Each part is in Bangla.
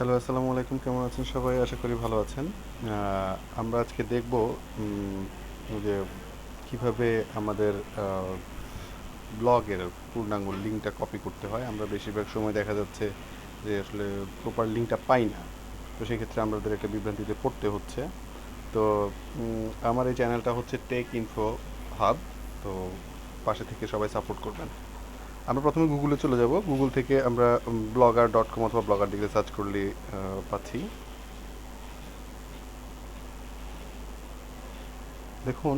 হ্যালো, আসসালামু আলাইকুম। কেমন আছেন সবাই? আশা করি ভালো আছেন। আমরা আজকে দেখব যে কীভাবে আমাদের ব্লগের পূর্ণাঙ্গ লিঙ্কটা কপি করতে হয়। আমরা বেশিরভাগ সময় দেখা যাচ্ছে যে আসলে প্রপার লিঙ্কটা পাই না। তো সেক্ষেত্রে আমাদের একটা বিভ্রান্তিতে পড়তে হচ্ছে। তো আমার এই চ্যানেলটা হচ্ছে টেক ইনফো হাব। তো পাশে থেকে সবাই সাপোর্ট করবেন। আমরা প্রথমে গুগলে চলে যাব। গুগল থেকে আমরা ব্লগার ডট কম অথবা ব্লগার দিকে সার্চ করলে পাচ্ছি। দেখুন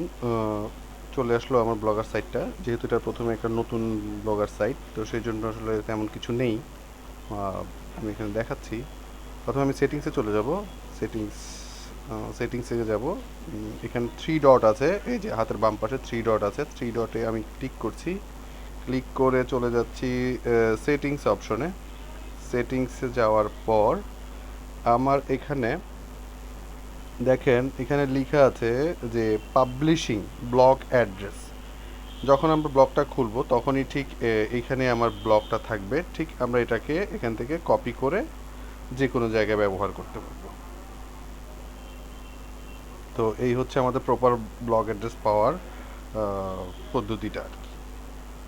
চলে আসলো আমার ব্লগার সাইটটা যেহেতু এটা প্রথমে একটা নতুন ব্লগার সাইট তো সেই জন্য আসলে তেমন কিছু নেই। আমি এখানে দেখাচ্ছি। প্রথমে আমি সেটিংসে চলে যাব। সেটিংস সেটিংসে যাব। এখানে থ্রি ডট আছে। এই যে হাতের বাম পাশে থ্রি ডট আছে। থ্রি ডটে আমি ক্লিক করছি। ক্লিক করে চলে যাচ্ছি সেটিংস অপশনে সেটিংসে যাওয়ার পর আমার এখানে দেখেন এখানে লেখা আছে যে পাবলিশিং ব্লগ অ্যাড্রেস যখন আমরা ব্লগটা খুলবো তখনই ঠিক এ, এইখানে আমার ব্লগটা থাকবে। ঠিক আমরা এটাকে এখান থেকে কপি করে যে কোনো জায়গায় ব্যবহার করতে পারব। তো এই হচ্ছে আমাদের প্রপার ব্লগ অ্যাড্রেস পাওয়ার পদ্ধতিটা আর কি।